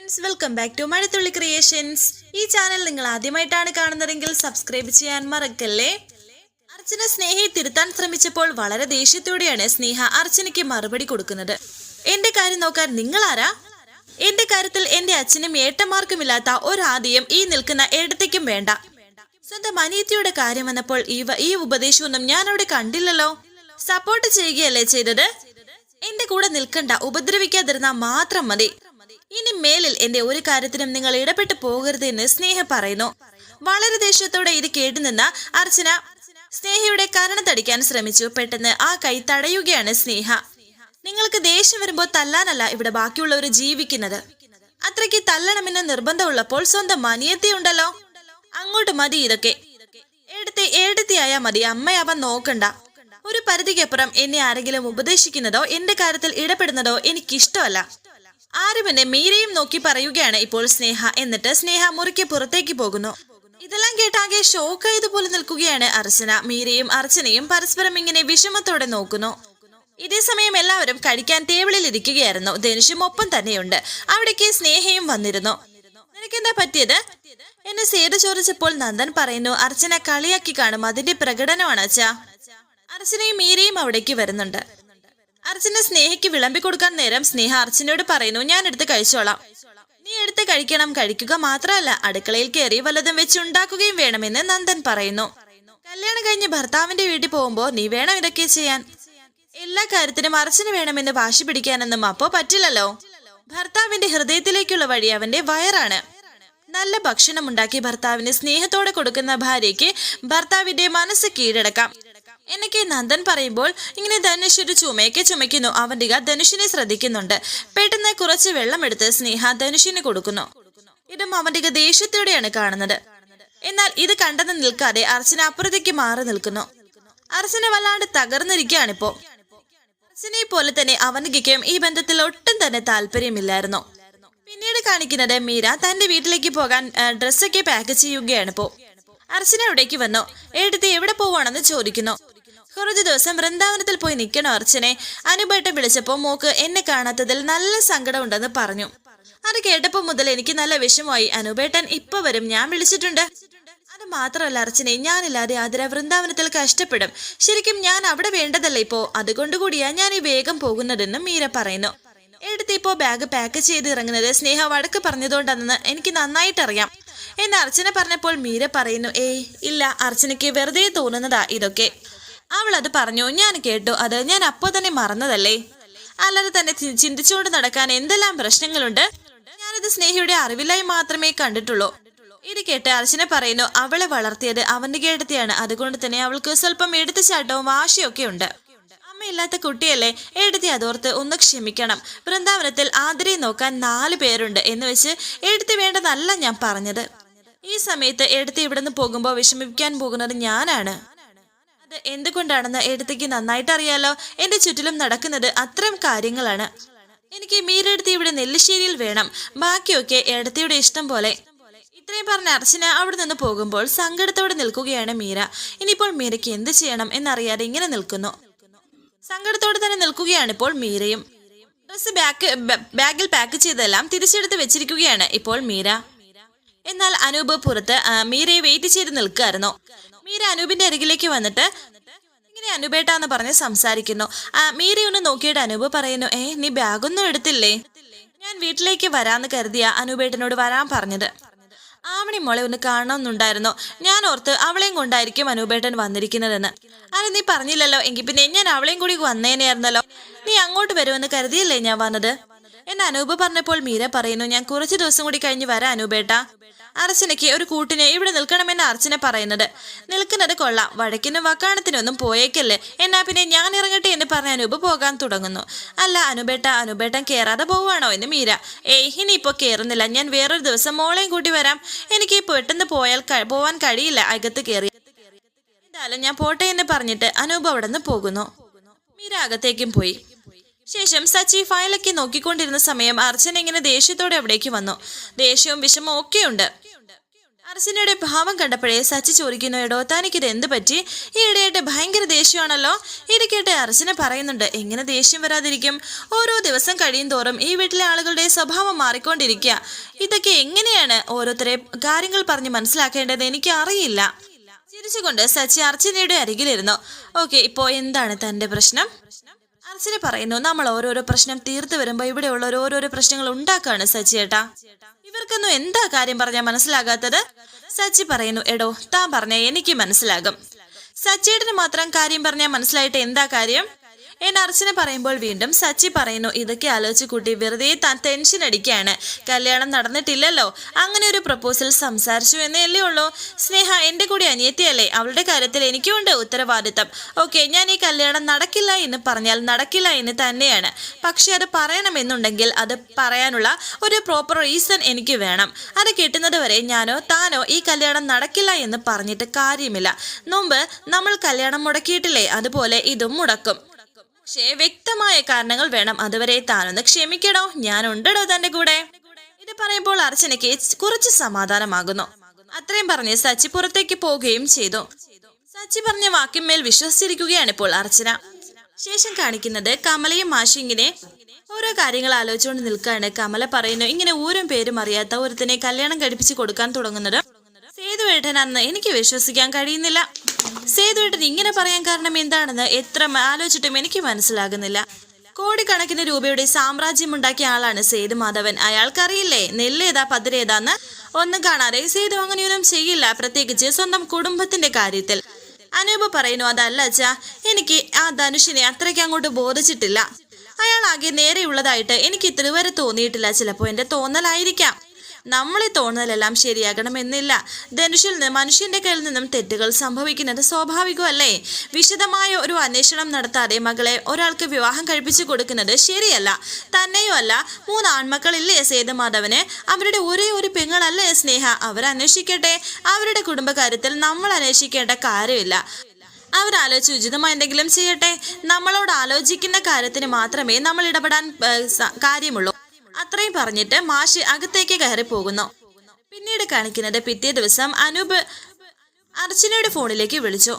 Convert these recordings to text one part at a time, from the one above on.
Friends welcome back to Mazhathulli creations ഈ channel നിങ്ങൾ ആദ്യമായിട്ടാണ് കാണുന്നതെങ്കിൽ സബ്സ്ക്രൈബ് ചെയ്യാൻ മറക്കല്ലേ? അർച്ചന സ്നേഹയെ തിരുത്താൻ ശ്രമിച്ചപ്പോൾ വളരെ ദേഷ്യത്തോടെയാണ് സ്നേഹ അർച്ചനയ്ക്ക് മറുപടി കൊടുക്കുന്നത്. എന്റെ കാര്യം നോക്കാൻ നിങ്ങൾ ആരാ എന്റെ കാര്യത്തിൽ എന്റെ അച്ഛനും ഏട്ടന്മാർക്കുമില്ലാത്ത ഒരാദ്യം ഈ നിൽക്കുന്ന ഏടത്തേക്കും വേണ്ട. സ്വന്തം അനിയത്തിയുടെ കാര്യം വന്നപ്പോൾ ഈ ഈ ഉപദേശമൊന്നും ഞാൻ അവിടെ കണ്ടില്ലല്ലോ. സപ്പോർട്ട് ചെയ്യുകയല്ലേ ചെയ്തത്? എന്റെ കൂടെ നിൽക്കണ്ട ഉപദ്രവിക്കാതിരുന്ന മാത്രം മതി. ഇനി മേലിൽ എന്റെ ഒരു കാര്യത്തിനും നിങ്ങൾ ഇടപെട്ട് പോകരുത് എന്ന് സ്നേഹ പറയുന്നു. വളരെ ദേഷ്യത്തോടെ ഇത് കേട്ടുനിന്ന അർച്ചന സ്നേഹയുടെ കരണം തടിക്കാൻ ശ്രമിച്ചു. പെട്ടെന്ന് ആ കൈ തടയുകയാണ് സ്നേഹ. നിങ്ങൾക്ക് ദേഷ്യം വരുമ്പോൾ തല്ലാനല്ല ഇവിടെ ബാക്കിയുള്ളവർ ജീവിക്കുന്നത്. അത്രയ്ക്ക് തല്ലണമെന്ന് നിർബന്ധമുള്ളപ്പോൾ സ്വന്തം മനിയത്തിയുണ്ടല്ലോ അങ്ങോട്ട് മതി ഇതൊക്കെ. എടുത്ത് എടുത്തിയായാ മതി. അമ്മയാവാൻ നോക്കണ്ട. ഒരു പരിധിക്കപ്പുറം എന്നെ ആരെങ്കിലും ഉപദേശിക്കുന്നതോ എന്റെ കാര്യത്തിൽ ഇടപെടുന്നതോ എനിക്കിഷ്ടമല്ല. ആരും എന്നെ മീരയും നോക്കി പറയുകയാണ് ഇപ്പോൾ സ്നേഹ. എന്നിട്ട് സ്നേഹ മുറിക്ക് പുറത്തേക്ക് പോകുന്നു. ഇതെല്ലാം കേട്ടാകെ ഷോക്കായതുപോലെ നിൽക്കുകയാണ് അർച്ചന. മീരയും അർച്ചനയും പരസ്പരം ഇങ്ങനെ വിഷമത്തോടെ നോക്കുന്നു. ഇതേ സമയം എല്ലാവരും കഴിക്കാൻ ടേബിളിൽ ഇരിക്കുകയായിരുന്നു. ധനുഷും ഒപ്പം തന്നെയുണ്ട്. അവിടേക്ക് സ്നേഹയും വന്നിരുന്നു. നിനക്കെന്താ പറ്റിയത്? എന്നെ സേതു ചോദിച്ചപ്പോൾ നന്ദൻ പറയുന്നു അർച്ചന കളിയാക്കി കാണും. അതിന്റെ പ്രകടനമാണ് അച്ഛ. അർച്ചനയും മീരയും അവിടേക്ക് വരുന്നുണ്ട്. അർച്ചന സ്നേഹയ്ക്ക് വിളമ്പി കൊടുക്കാൻ നേരം സ്നേഹ അർച്ചനയോട് പറയുന്നു ഞാൻ എടുത്ത് കഴിച്ചോളാം. നീ എടുത്ത് കഴിക്കണം. കഴിക്കുക മാത്രമല്ല അടുക്കളയിൽ കയറി വല്ലതും വെച്ചുണ്ടാക്കുകയും വേണമെന്ന് നന്ദൻ പറയുന്നു. കല്യാണം കഴിഞ്ഞ് ഭർത്താവിന്റെ വീട്ടിൽ പോകുമ്പോ നീ വേണം ഇതൊക്കെ ചെയ്യാൻ. എല്ലാ കാര്യത്തിനും അർച്ചന വേണമെന്ന് വാശി പിടിക്കാനൊന്നും അപ്പോ പറ്റില്ലല്ലോ. ഭർത്താവിന്റെ ഹൃദയത്തിലേക്കുള്ള വഴി അവന്റെ വയറാണ്. നല്ല ഭക്ഷണം ഉണ്ടാക്കി ഭർത്താവിന് സ്നേഹത്തോടെ കൊടുക്കുന്ന ഭാര്യയ്ക്ക് ഭർത്താവിന്റെ മനസ്സ് കീഴടക്കാം. എന്നൊക്കെ നന്ദൻ പറയുമ്പോൾ ഇങ്ങനെ ധനുഷ് ഒരു ചുമയൊക്കെ ചുമയ്ക്കുന്നു. അവന്തിക ധനുഷിനെ ശ്രദ്ധിക്കുന്നുണ്ട്. പെട്ടെന്ന് കുറച്ച് വെള്ളമെടുത്ത് സ്നേഹ ധനുഷിന് കൊടുക്കുന്നു. ഇതും അവന്തിക ദേഷ്യത്തോടെയാണ് കാണുന്നത്. എന്നാൽ ഇത് കണ്ടെന്ന് നിൽക്കാതെ അർച്ചന അപ്പുറത്തേക്ക് മാറി നിൽക്കുന്നു. അർച്ചന വല്ലാണ്ട് തകർന്നിരിക്കുകയാണിപ്പോ. അർച്ചനയെ പോലെ തന്നെ അവന്തികയ്ക്കും ഈ ബന്ധത്തിൽ ഒട്ടും തന്നെ താല്പര്യമില്ലായിരുന്നു. പിന്നീട് കാണിക്കുന്നത് മീര തന്റെ വീട്ടിലേക്ക് പോകാൻ ഡ്രസ്സൊക്കെ പാക്ക് ചെയ്യുകയാണ് ഇപ്പോൾ അർച്ചന അവിടേക്ക് വന്നു. എടുത്ത് എവിടെ പോവാണെന്ന് ചോദിക്കുന്നു. കുറച്ചു ദിവസം വൃന്ദാവനത്തിൽ പോയി നിൽക്കണോ അർച്ചനെ. അനുപേട്ടൻ വിളിച്ചപ്പോൾ മോക്ക് എന്നെ കാണാത്തതിൽ നല്ല സങ്കടമുണ്ടെന്ന് പറഞ്ഞു. അത് കേട്ടപ്പോൾ മുതൽ എനിക്ക് നല്ല വിഷമമായി. അനുപേട്ടൻ ഇപ്പൊ വരും ഞാൻ വിളിച്ചിട്ടുണ്ട്. അത് മാത്രമല്ല അർച്ചനെ ഞാനില്ലാതെ ആതിര വൃന്ദാവനത്തിൽ കഷ്ടപ്പെടും. ശരിക്കും ഞാൻ അവിടെ വേണ്ടതല്ലേ ഇപ്പോ. അതുകൊണ്ട് കൂടിയാ ഞാൻ ഈ വേഗം പോകുന്നതെന്നും മീര പറയുന്നു. എടുത്ത് ഇപ്പോൾ ബാഗ് പാക്ക് ചെയ്ത് ഇറങ്ങുന്നത് സ്നേഹ വടക്ക് പറഞ്ഞതുകൊണ്ടാണെന്ന് എനിക്ക് നന്നായിട്ടറിയാം. എന്ന് അർച്ചന പറഞ്ഞപ്പോൾ മീര പറയുന്നു ഏയ് ഇല്ല അർച്ചനയ്ക്ക് വെറുതെ തോന്നുന്നതാ ഇതൊക്കെ. അവൾ അത് പറഞ്ഞു. ഞാൻ കേട്ടു. അത് ഞാൻ അപ്പോ തന്നെ മറന്നതല്ലേ? അല്ലാതെ തന്നെ ചിന്തിച്ചുകൊണ്ട് നടക്കാൻ എന്തെല്ലാം പ്രശ്നങ്ങളുണ്ട്? ഞാനത് സ്നേഹിയുടെ അറിവിലായി മാത്രമേ കണ്ടിട്ടുള്ളൂ. ഇത് കേട്ട് അർച്ചന പറയുന്നു അവളെ വളർത്തിയത് അവന്റെ കേടത്തെയാണ്. അതുകൊണ്ട് തന്നെ അവൾക്ക് സ്വല്പം എടുത്തുചാട്ടവും വാശിയൊക്കെ ഉണ്ട്. അമ്മയില്ലാത്ത കുട്ടിയല്ലേ? എഴുതി അതോർത്ത് ഒന്ന് ക്ഷമിക്കണം. വൃന്ദാവനത്തിൽ ആതിരയെ നോക്കാൻ നാല് പേരുണ്ട് എന്ന് വെച്ച് എഴുത്തി വേണ്ടതല്ല ഞാൻ പറഞ്ഞത്. ഈ സമയത്ത് എടുത്ത് ഇവിടുന്ന് പോകുമ്പോൾ വിഷമിപ്പിക്കാൻ പോകുന്നത് ഞാനാണ്. അത് എന്തുകൊണ്ടാണെന്ന് എടുത്തേക്ക് നന്നായിട്ട് അറിയാലോ എന്റെ ചുറ്റിലും നടക്കുന്നത് അത്തരം കാര്യങ്ങളാണ്. എനിക്ക് മീരെടുത്ത് ഇവിടെ നെല്ലിശ്ശേരിയിൽ വേണം. ബാക്കിയൊക്കെ എടത്തിയുടെ ഇഷ്ടം പോലെ. ഇത്രയും പറഞ്ഞ അർച്ചന അവിടെ നിന്ന് പോകുമ്പോൾ സങ്കടത്തോടെ നിൽക്കുകയാണ് മീര. ഇനിയിപ്പോൾ മീരയ്ക്ക് എന്ത് ചെയ്യണം എന്നറിയാതെ ഇങ്ങനെ നിൽക്കുന്നു. സങ്കടത്തോടെ തന്നെ നിൽക്കുകയാണ് ഇപ്പോൾ മീരയും. ഡ്രസ് ബാക്ക് ബാഗിൽ പാക്ക് ചെയ്തെല്ലാം തിരിച്ചെടുത്ത് വെച്ചിരിക്കുകയാണ് ഇപ്പോൾ മീര. എന്നാൽ അനൂപ് പുറത്ത് മീരയെ വെയിറ്റ് ചെയ്ത് നിൽക്കായിരുന്നു മീര അനൂപിന്റെ അരികിലേക്ക് വന്നിട്ട് ഇങ്ങനെ അനുപേട്ടാന്ന് പറഞ്ഞ് സംസാരിക്കുന്നു. ആ, മീരയൊന്ന് നോക്കിയിട്ട് അനൂപ് പറയുന്നു ഏ നീ ബാഗൊന്നും എടുത്തില്ലേ? ഞാൻ വീട്ടിലേക്ക് വരാന്ന് കരുതിയ അനൂപേട്ടനോട് വരാൻ പറഞ്ഞത്. ആമണി മോളെ ഒന്ന് കാണണമെന്നുണ്ടായിരുന്നു. ഞാൻ ഓർത്ത് അവളെയും കൊണ്ടായിരിക്കും അനൂപേട്ടൻ വന്നിരിക്കുന്നതെന്ന്. അത് നീ പറഞ്ഞില്ലല്ലോ. എങ്കിൽ പിന്നെ ഞാൻ അവളെയും കൂടി വന്നേനെയായിരുന്നല്ലോ. നീ അങ്ങോട്ട് വരുമെന്ന് കരുതിയല്ലേ ഞാൻ വന്നത്? എന്ന് അനൂപ് പറഞ്ഞപ്പോൾ മീര പറയുന്നു ഞാൻ കുറച്ച് ദിവസം കൂടി കഴിഞ്ഞ് വരാം അനൂപേട്ട. അർച്ചനയ്ക്ക് ഒരു കൂട്ടിനെ ഇവിടെ നിൽക്കണമെന്ന് അർച്ചന പറയുന്നത്. നിൽക്കുന്നത് കൊള്ളാം. വഴക്കിനും വക്കാണത്തിനൊന്നും പോയേക്കല്ലേ. എന്നാ പിന്നെ ഞാൻ ഇറങ്ങട്ടെ എന്ന് പറഞ്ഞ അനൂപ് പോകാൻ തുടങ്ങുന്നു. അല്ല അനുപേട്ട അനുബേട്ടൻ കയറാതെ പോവുകയാണോ എന്ന് മീര. ഏയ് ഇപ്പോൾ കയറുന്നില്ല ഞാൻ വേറൊരു ദിവസം മോളെയും കൂട്ടി വരാം. എനിക്ക് പെട്ടെന്ന് പോയാൽ പോവാൻ കഴിയില്ല. അകത്ത് കയറി എന്തായാലും ഞാൻ പോട്ടെ എന്ന് പറഞ്ഞിട്ട് അനൂപ് അവിടെ നിന്ന് പോകുന്നു. മീര അകത്തേക്കും പോയി. ശേഷം സച്ചി ഫയലൊക്കെ നോക്കിക്കൊണ്ടിരുന്ന സമയം അർച്ചന എങ്ങനെ ദേഷ്യത്തോടെ അവിടേക്ക് വന്നു. ദേഷ്യവും വിഷമവും ഒക്കെയുണ്ട്. അർച്ചനയുടെ ഭാവം കണ്ടപ്പോഴേ സച്ചി ചോദിക്കുന്നു എടോ തനിക്കിത് എന്ത് പറ്റി? ഈ ഇടയായിട്ട് ഭയങ്കര ദേഷ്യമാണല്ലോ? ഇത് കേട്ട് അർച്ചന പറയുന്നുണ്ട് എങ്ങനെ ദേഷ്യം വരാതിരിക്കും? ഓരോ ദിവസം കഴിയും തോറും ഈ വീട്ടിലെ ആളുകളുടെ സ്വഭാവം മാറിക്കൊണ്ടിരിക്കുക. ഇതൊക്കെ എങ്ങനെയാണ് ഓരോരുത്തരെ കാര്യങ്ങൾ പറഞ്ഞ് മനസ്സിലാക്കേണ്ടത് എനിക്ക് അറിയില്ല ചിരിച്ചുകൊണ്ട് സച്ചി അർച്ചനയുടെ അരികിലിരുന്നു. ഓക്കെ ഇപ്പോ എന്താണ് തന്റെ പ്രശ്നം? അർച്ചന പറയുന്നു നമ്മൾ ഓരോരോ പ്രശ്നം തീർത്തു വരുമ്പോ ഇവിടെയുള്ള ഓരോരോ പ്രശ്നങ്ങൾ ഉണ്ടാക്കാണ് സച്ചി ഏട്ടാ. ഇവർക്കൊന്നും എന്താ കാര്യം പറഞ്ഞാൽ മനസ്സിലാകാത്തത്? സച്ചി പറയുന്നു എടോ താൻ പറഞ്ഞ എനിക്ക് മനസ്സിലാകും. സച്ചിയേട്ടന് മാത്രം കാര്യം പറഞ്ഞാൽ മനസ്സിലായിട്ട് എന്താ കാര്യം? എന്ന് അർച്ചന പറയുമ്പോൾ വീണ്ടും സച്ചി പറയുന്നു ഇതൊക്കെ ആലോചിച്ച് കൂട്ടി വെറുതെ താൻ ടെൻഷൻ അടിക്കുകയാണ്. കല്യാണം നടന്നിട്ടില്ലല്ലോ. അങ്ങനെ ഒരു പ്രപ്പോസൽ സംസാരിച്ചു എന്നേ അല്ലേ ഉള്ളൂ. സ്നേഹ എന്റെ കൂടി അനിയത്തിയല്ലേ? അവളുടെ കാര്യത്തിൽ എനിക്കുണ്ട് ഉത്തരവാദിത്തം. ഓക്കെ ഞാൻ ഈ കല്യാണം നടക്കില്ല എന്ന് പറഞ്ഞാൽ നടക്കില്ല എന്ന് തന്നെയാണ്. പക്ഷെ അത് പറയണമെന്നുണ്ടെങ്കിൽ അത് പറയാനുള്ള ഒരു പ്രോപ്പർ റീസൺ എനിക്ക് വേണം. അത് കിട്ടുന്നത് വരെ ഞാനോ താനോ ഈ കല്യാണം നടക്കില്ല എന്ന് പറഞ്ഞിട്ട് കാര്യമില്ല. മുമ്പ് നമ്മൾ കല്യാണം മുടക്കിയിട്ടില്ലേ? അതുപോലെ ഇതും മുടക്കും. പക്ഷേ വ്യക്തമായ കാരണങ്ങൾ വേണം അതുവരെ താനൊന്ന് ഞാൻ ഞാനുണ്ടടോ തന്റെ കൂടെ. ഇത് പറയുമ്പോൾ അർച്ചനയ്ക്ക് കുറച്ച് സമാധാനമാകുന്നു. അത്രയും പറഞ്ഞ് സച്ചി പുറത്തേക്ക് പോവുകയും ചെയ്തു. സച്ചി പറഞ്ഞ വാക്കിന്മേൽ വിശ്വസിച്ചിരിക്കുകയാണ് ഇപ്പോൾ അർച്ചന. ശേഷം കാണിക്കുന്നത് കമലയും മാഷിങ്ങിനെ ഓരോ കാര്യങ്ങൾ ആലോചിച്ചുകൊണ്ട് നിൽക്കുകയാണ് കമല പറയുന്നു ഇങ്ങനെ ഊരും പേരും അറിയാത്ത ഒരുത്തിനെ കല്യാണം കഴിപ്പിച്ച് കൊടുക്കാൻ തുടങ്ങുന്നത് സേതുവേട്ടൻ അന്ന് എനിക്ക് വിശ്വസിക്കാൻ കഴിയുന്നില്ല. സേതുവേട്ടൻ ഇങ്ങനെ പറയാൻ കാരണം എന്താണെന്ന് എത്ര ആലോചിച്ചിട്ടും എനിക്ക് മനസ്സിലാകുന്നില്ല. കോടിക്കണക്കിന് രൂപയുടെ സാമ്രാജ്യമുണ്ടാക്കിയ ആളാണ് സേതു മാധവൻ. അയാൾക്കറിയില്ലേ നെല്ലേതാ പതിരേതാന്ന്? ഒന്നും കാണാതെ സേതു അങ്ങനെയൊന്നും ചെയ്യില്ല പ്രത്യേകിച്ച് സ്വന്തം കുടുംബത്തിന്റെ കാര്യത്തിൽ. അനൂപ് പറയുന്നു അതല്ല അച്ഛാ എനിക്ക് ആ ധനുഷിനെ അത്രയ്ക്ക് അങ്ങോട്ട് ബോധിച്ചിട്ടില്ല. അയാൾ ആകെ നേരെയുള്ളതായിട്ട് എനിക്ക് ഇതുവരെ തോന്നിയിട്ടില്ല. ചിലപ്പോൾ എന്റെ തോന്നലായിരിക്കാം. നമ്മളെ തോന്നലെല്ലാം ശരിയാകണമെന്നില്ല. ധനുഷിൽ നിന്ന് മനുഷ്യന്റെ കയ്യിൽ നിന്നും തെറ്റുകൾ സംഭവിക്കുന്നത് സ്വാഭാവികമല്ലേ? വിശദമായ ഒരു അന്വേഷണം നടത്താതെ മകളെ ഒരാൾക്ക് വിവാഹം കഴിപ്പിച്ചു കൊടുക്കുന്നത് ശരിയല്ല. തന്നെയുമല്ല മൂന്ന് ആൺമക്കളില്ലേ സേതുമാധവന് അവരുടെ ഒരേ ഒരു പെങ്ങളല്ലേ സ്നേഹ? അവർ അന്വേഷിക്കട്ടെ. അവരുടെ കുടുംബകാര്യത്തിൽ നമ്മൾ അന്വേഷിക്കേണ്ട കാര്യമില്ല. അവരാലോചിച്ച് ഉചിതമായി എന്തെങ്കിലും ചെയ്യട്ടെ. നമ്മളോട് ആലോചിക്കുന്ന കാര്യത്തിന് മാത്രമേ നമ്മൾ ഇടപെടാൻ കാര്യമുള്ളൂ. അത്രയും പറഞ്ഞിട്ട് മാഷി അകത്തേക്ക് കയറി പോകുന്നു. പിന്നീട് കാണിക്കുന്നത് പിറ്റേ ദിവസം അനൂപ് അർച്ചനയുടെ ഫോണിലേക്ക് വിളിച്ചു.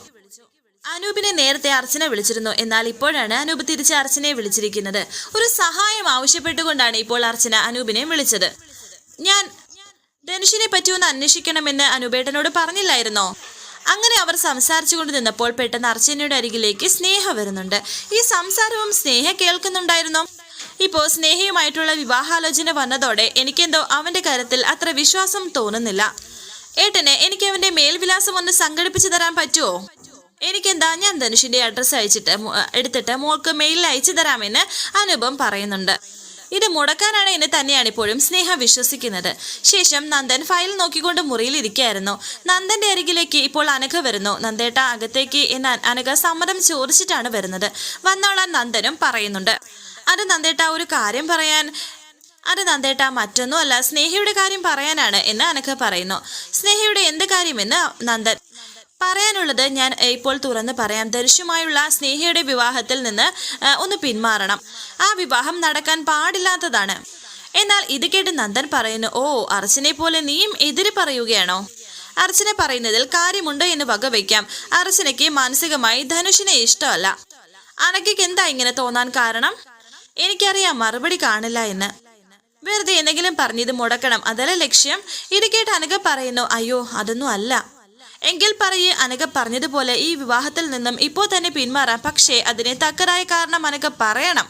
അനൂപിനെ നേരത്തെ അർച്ചന വിളിച്ചിരുന്നു. എന്നാൽ ഇപ്പോഴാണ് അനൂപ് തിരിച്ച് അർച്ചനയെ വിളിച്ചിരിക്കുന്നത്. ഒരു സഹായം ആവശ്യപ്പെട്ടുകൊണ്ടാണ് ഇപ്പോൾ അർച്ചന അനൂപിനെ വിളിച്ചത്. ഞാൻ ധനുഷിനെ പറ്റി ഒന്ന് അന്വേഷിക്കണമെന്ന് അനൂപേട്ടനോട് പറഞ്ഞില്ലായിരുന്നോ? അങ്ങനെ അവർ സംസാരിച്ചുകൊണ്ട് നിന്നപ്പോൾ പെട്ടെന്ന് അർച്ചനയുടെ അരികിലേക്ക് സ്നേഹ വരുന്നുണ്ട്. ഈ സംസാരവും സ്നേഹ കേൾക്കുന്നുണ്ടായിരുന്നു? ഇപ്പോൾ സ്നേഹയുമായിട്ടുള്ള വിവാഹാലോചന വന്നതോടെ എനിക്കെന്തോ അവന്റെ കാര്യത്തിൽ അത്ര വിശ്വാസം തോന്നുന്നില്ല. ഏട്ടനെ എനിക്ക് അവന്റെ മേൽവിലാസം ഒന്ന് സംഘടിപ്പിച്ചു തരാൻ പറ്റുമോ എനിക്കെന്താ ഞാൻ ധനുഷിന്റെ അഡ്രസ്സ് അയച്ചിട്ട് എടുത്തിട്ട് മോൾക്ക് മെയിൽ അയച്ചു തരാമെന്ന് അനുപം പറയുന്നുണ്ട്. ഇത് മുടക്കാനാണ് എന്നെ തന്നെയാണ് ഇപ്പോഴും സ്നേഹ വിശ്വസിക്കുന്നത്. ശേഷം നന്ദൻ ഫയൽ നോക്കിക്കൊണ്ട് മുറിയിൽ ഇരിക്കുകയായിരുന്നു. നന്ദന്റെ അരികിലേക്ക് ഇപ്പോൾ അനഘ വരുന്നു. നന്ദേട്ട അകത്തേക്ക് എന്ന് അനഘ സമ്മതം ചോദിച്ചിട്ടാണ് വരുന്നത്. വന്നോളാൻ നന്ദനും പറയുന്നുണ്ട്. അത് നന്ദേട്ട ഒരു കാര്യം പറയാൻ അത് നന്ദേട്ട മറ്റൊന്നുമല്ല സ്നേഹയുടെ കാര്യം പറയാനാണ് എന്ന് അനക്ക് പറയുന്നു. സ്നേഹയുടെ എന്ത് കാര്യമെന്ന് നന്ദൻ പറയാനുള്ളത് ഞാൻ ഇപ്പോൾ തുറന്ന് പറയാം. ദർശുമായുള്ള സ്നേഹയുടെ വിവാഹത്തിൽ നിന്ന് ഒന്ന് പിന്മാറണം. ആ വിവാഹം നടക്കാൻ പാടില്ലാത്തതാണ്. എന്നാൽ ഇത് കേട്ട് നന്ദൻ പറയുന്നു ഓ അർച്ചനെ പോലെ നീയും എതിര് പറയുകയാണോ? അർച്ചന പറയുന്നതിൽ കാര്യമുണ്ട് എന്ന് വകവയ്ക്കാം അർച്ചനയ്ക്ക് മാനസികമായി ധനുഷിനെ ഇഷ്ടമല്ല. അനക്കയ്ക്ക് എന്താ ഇങ്ങനെ തോന്നാൻ കാരണം? എനിക്കറിയാം മറുപടി കാണില്ല എന്ന്. വെറുതെ എന്തെങ്കിലും പറഞ്ഞത് മുടക്കണം. അതല്ല ലക്ഷ്യം? ഇത് കേട്ട് പറയുന്നു അയ്യോ അതൊന്നും അല്ല. എങ്കിൽ പറയേ അനക പറഞ്ഞതുപോലെ ഈ വിവാഹത്തിൽ നിന്നും ഇപ്പോൾ തന്നെ പിന്മാറാം. പക്ഷേ അതിന് തക്കതായ കാരണം അനക പറയണം.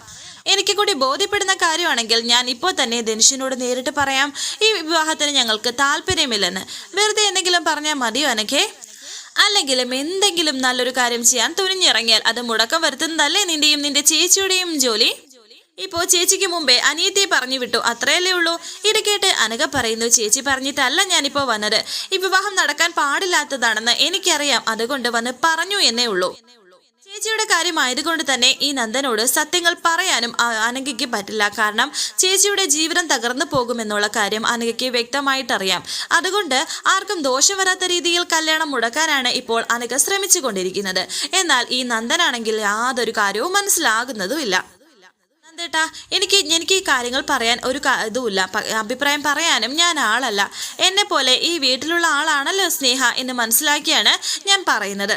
എനിക്ക് കൂടി ബോധ്യപ്പെടുന്ന കാര്യമാണെങ്കിൽ ഞാൻ ഇപ്പോൾ തന്നെ ധനുഷിനോട് നേരിട്ട് പറയാം. ഈ വിവാഹത്തിന് ഞങ്ങൾക്ക് താല്പര്യമില്ലെന്ന്. വെറുതെ എന്തെങ്കിലും പറഞ്ഞാൽ മതിയോ അനഘേ? അല്ലെങ്കിലും എന്തെങ്കിലും നല്ലൊരു കാര്യം ചെയ്യാൻ തുനിഞ്ഞിറങ്ങിയാൽ അത് മുടക്കം വരുത്തുന്നതല്ലേ നിന്റെയും നിന്റെ ചേച്ചിയുടെയും ജോലി? ഇപ്പോ ചേച്ചിക്ക് മുമ്പേ അനിയത്തിയെ പറഞ്ഞു വിട്ടു. അത്രയല്ലേ ഉള്ളൂ. ഇത് കേട്ട് അനഘ പറയുന്നു ചേച്ചി പറഞ്ഞിട്ടല്ല ഞാനിപ്പോ വന്നത്. ഈ വിവാഹം നടക്കാൻ പാടില്ലാത്തതാണെന്ന് എനിക്കറിയാം. അതുകൊണ്ട് വന്ന് പറഞ്ഞു എന്നേ ഉള്ളൂ. ചേച്ചിയുടെ കാര്യമായതുകൊണ്ട് തന്നെ ഈ നന്ദനോട് സത്യങ്ങൾ പറയാനും അനഘയ്ക്ക് പറ്റില്ല. കാരണം ചേച്ചിയുടെ ജീവിതം തകർന്നു പോകുമെന്നുള്ള കാര്യം അനഘയ്ക്ക് വ്യക്തമായിട്ടറിയാം. അതുകൊണ്ട് ആർക്കും ദോഷം വരാത്ത രീതിയിൽ കല്യാണം മുടക്കാനാണ് ഇപ്പോൾ അനഘ ശ്രമിച്ചുകൊണ്ടിരിക്കുന്നത്. എന്നാൽ ഈ നന്ദനാണെങ്കിൽ യാതൊരു കാര്യവും മനസ്സിലാകുന്നതുമില്ല. നന്ദേട്ടാ എനിക്ക് എനിക്ക് ഈ കാര്യങ്ങൾ പറയാൻ ഒരു ഇതുമില്ല. അഭിപ്രായം പറയാനും ഞാൻ ആളല്ല. എന്നെ പോലെ ഈ വീട്ടിലുള്ള ആളാണല്ലോ സ്നേഹ എന്ന് മനസ്സിലാക്കിയാണ് ഞാൻ പറയുന്നത്.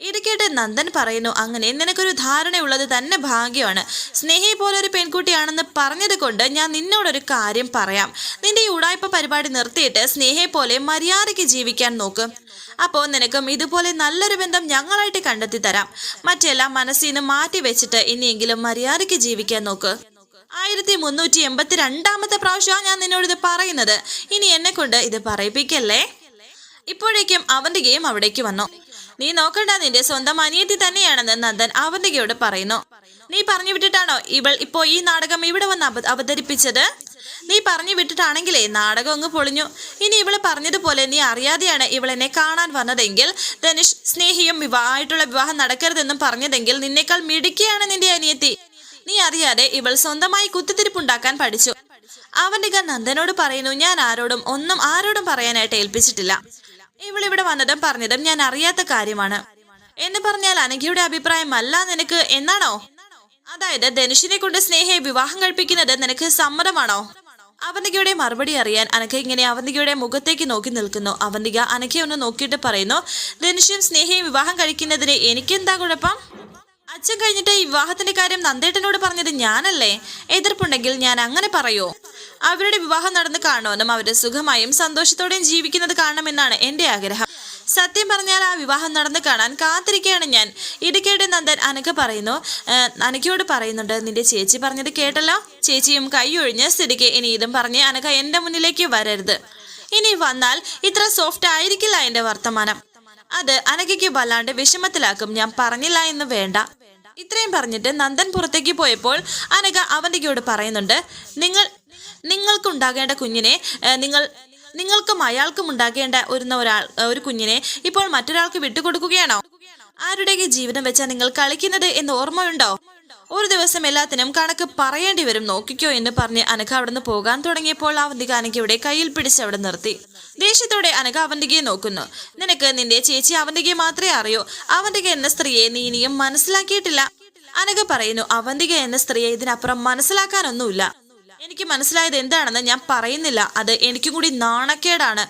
ഇത് കേട്ട് നന്ദൻ പറയുന്നു അങ്ങനെ നിനക്കൊരു ധാരണയുള്ളത് തന്നെ ഭാഗ്യമാണ്. സ്നേഹി പോലെ ഒരു പെൺകുട്ടിയാണെന്ന് പറഞ്ഞത് കൊണ്ട് ഞാൻ നിന്നോടൊരു കാര്യം പറയാം. നിന്റെ ഈ ഉടായ്പ പരിപാടി നിർത്തിയിട്ട് സ്നേഹയെ പോലെ മര്യാദയ്ക്ക് ജീവിക്കാൻ നോക്ക്. അപ്പോൾ നിനക്കും ഇതുപോലെ നല്ലൊരു ബന്ധം ഞങ്ങളായിട്ട് കണ്ടെത്തി തരാം. മറ്റെല്ലാം മനസ്സിൽ നിന്ന് മാറ്റി വെച്ചിട്ട് ഇനിയെങ്കിലും മര്യാദയ്ക്ക് ജീവിക്കാൻ നോക്ക്. ആയിരത്തി മുന്നൂറ്റി എൺപത്തി രണ്ടാമത്തെ പ്രാവശ്യമാണ് ഞാൻ നിന്നോട് ഇത് പറയുന്നത്. ഇനി എന്നെ കൊണ്ട് ഇത് പറയിപ്പിക്കല്ലേ? ഇപ്പോഴേക്കും അവന്റെ ഗെയിം അവിടേക്ക് വന്നു. നീ നോക്കണ്ട നിന്റെ സ്വന്തം അനിയത്തി തന്നെയാണെന്ന് നന്ദൻ അവന്തികയോട് പറയുന്നു. നീ പറഞ്ഞു വിട്ടിട്ടാണോ ഇവൾ ഇപ്പോ ഈ നാടകം ഇവിടെ വന്ന് അവ- അവതരിപ്പിച്ചത്? നീ പറഞ്ഞു വിട്ടിട്ടാണെങ്കിലേ നാടകം അങ്ങ് പൊളിഞ്ഞു. ഇനി ഇവൾ പറഞ്ഞതുപോലെ നീ അറിയാതെയാണ് ഇവളെന്നെ കാണാൻ വന്നതെങ്കിൽ ധനുഷ് സ്നേഹിയും വിവാഹമായിട്ടുള്ള വിവാഹം നടക്കരുതെന്നും പറഞ്ഞതെങ്കിൽ നിന്നേക്കാൾ മിടുക്കിയാണ് നിന്റെ അനിയത്തി. നീ അറിയാതെ ഇവൾ സ്വന്തമായി കുത്തിത്തിരിപ്പുണ്ടാക്കാൻ പഠിച്ചു. അവന്റെ ഗ നന്ദനോട് പറയുന്നു ഞാൻ ആരോടും ഒന്നും ആരോടും പറയാനായിട്ട് ഏൽപ്പിച്ചിട്ടില്ല. ഇവളിവിടെ വന്നതും പറഞ്ഞതും ഞാൻ അറിയാത്ത കാര്യമാണ്. എന്ന് പറഞ്ഞാൽ അനഘയുടെ അഭിപ്രായമല്ല നിനക്ക് എന്നാണോ? അതായത് ധനുഷിനെ കൊണ്ട് സ്നേഹയെ വിവാഹം കഴിപ്പിക്കുന്നത് നിനക്ക് സമ്മതമാണോ? അവന്തികയുടെ മറുപടി അറിയാൻ അനഘ ഇങ്ങനെ അവന്തികയുടെ മുഖത്തേക്ക് നോക്കി നിൽക്കുന്നു. അവന്തിക അനഘയെ ഒന്ന് നോക്കിയിട്ട് പറയുന്നു ധനുഷും സ്നേഹയും വിവാഹം കഴിക്കുന്നതിന് എനിക്കെന്താ കുഴപ്പം? അച്ഛൻ കഴിഞ്ഞിട്ട് ഈ വിവാഹത്തിന്റെ കാര്യം നന്ദേട്ടനോട് പറഞ്ഞത് ഞാനല്ലേ? എതിർപ്പുണ്ടെങ്കിൽ ഞാൻ അങ്ങനെ പറയോ? അവരുടെ വിവാഹം നടന്ന് കാണുമെന്നും അവരുടെ സുഖമായും സന്തോഷത്തോടെയും ജീവിക്കുന്നത് കാണണമെന്നാണ് എന്റെ ആഗ്രഹം. സത്യം പറഞ്ഞാൽ ആ വിവാഹം നടന്ന് കാണാൻ കാത്തിരിക്കുകയാണ് ഞാൻ. ഇടുക്കിയുടെ നന്ദൻ അനക്ക് പറയുന്നു അനക്കയോട് പറയുന്നുണ്ട്. നിന്റെ ചേച്ചി പറഞ്ഞത് കേട്ടല്ലോ? ചേച്ചിയും കൈയൊഴിഞ്ഞ് സ്ഥിതിക്ക് ഇനി ഇതും പറഞ്ഞ് അനക്ക എന്റെ മുന്നിലേക്ക് വരരുത്. ഇനി വന്നാൽ ഇത്ര സോഫ്റ്റ് ആയിരിക്കില്ല എന്റെ വർത്തമാനം. അത് അനകയ്ക്ക് വല്ലാണ്ട് വിഷമത്തിലാക്കും. ഞാൻ പറഞ്ഞില്ല എന്ന് വേണ്ട. ഇത്രയും പറഞ്ഞിട്ട് നന്ദൻ പുറത്തേക്ക് പോയപ്പോൾ അനക അവന്തികയോട് പറയുന്നുണ്ട് നിങ്ങൾ നിങ്ങൾക്കുണ്ടാകേണ്ട കുഞ്ഞിനെ നിങ്ങൾ നിങ്ങൾക്കും അയാൾക്കും ഉണ്ടാക്കേണ്ട ഒരു ഒരാൾ ഒരു കുഞ്ഞിനെ ഇപ്പോൾ മറ്റൊരാൾക്ക് വിട്ടുകൊടുക്കുകയാണോ? ആരുടെയൊക്കെ ജീവിതം വെച്ചാൽ നിങ്ങൾ കളിക്കുന്നത് എന്ന് ഓർമ്മയുണ്ടോ? ഒരു ദിവസം എല്ലാത്തിനും കണക്ക് പറയേണ്ടി വരും നോക്കിക്കോ എന്ന് പറഞ്ഞ് അനഘ അവിടുന്ന് പോകാൻ തുടങ്ങിയപ്പോൾ അവന്തിക അനഘയുടെ കയ്യിൽ പിടിച്ച് അവിടെ നിർത്തി. ദേഷ്യത്തോടെ അനഘ അവന്തികയെ നോക്കുന്നു. നിനക്ക് നിന്റെ ചേച്ചി അവന്തികയെ മാത്രമേ അറിയൂ. അവന്തിക എന്ന സ്ത്രീയെ നീ ഇനിയും മനസ്സിലാക്കിയിട്ടില്ല. അനഘ പറയുന്നു അവന്തിക എന്ന സ്ത്രീയെ ഇതിനപ്പുറം മനസ്സിലാക്കാനൊന്നുമില്ല. എനിക്ക് മനസ്സിലായത് എന്താണെന്ന് ഞാൻ പറയുന്നില്ല. അത് എനിക്കും കൂടി നാണക്കേടാണ്.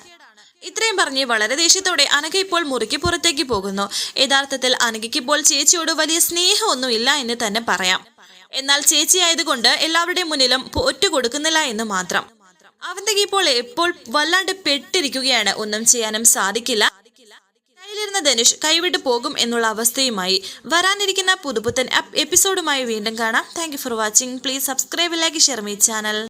ഇത്രയും പറഞ്ഞ് വളരെ ദേഷ്യത്തോടെ അനഘ ഇപ്പോൾ മുറിക്ക് പുറത്തേക്ക് പോകുന്നു. യഥാർത്ഥത്തിൽ അനഘയ്ക്ക് ഇപ്പോൾ ചേച്ചിയോട് വലിയ സ്നേഹമൊന്നും ഇല്ല എന്ന് തന്നെ പറയാം. എന്നാൽ ചേച്ചി ആയതുകൊണ്ട് എല്ലാവരുടെയും മുന്നിലും ഒറ്റ കൊടുക്കുന്നില്ല എന്ന് മാത്രം. അവന്തിക ഇപ്പോൾ എപ്പോൾ വല്ലാണ്ട് പെട്ടിരിക്കുകയാണ്. ഒന്നും ചെയ്യാനും സാധിക്കില്ല. കയ്യിലിരുന്ന ധനുഷ് കൈവിട്ട് പോകും എന്നുള്ള അവസ്ഥയുമായി വരാനിരിക്കുന്ന പുതുപുത്തൻ എപ്പിസോഡുമായി വീണ്ടും കാണാം. Thank for watching please subscribe like share me channel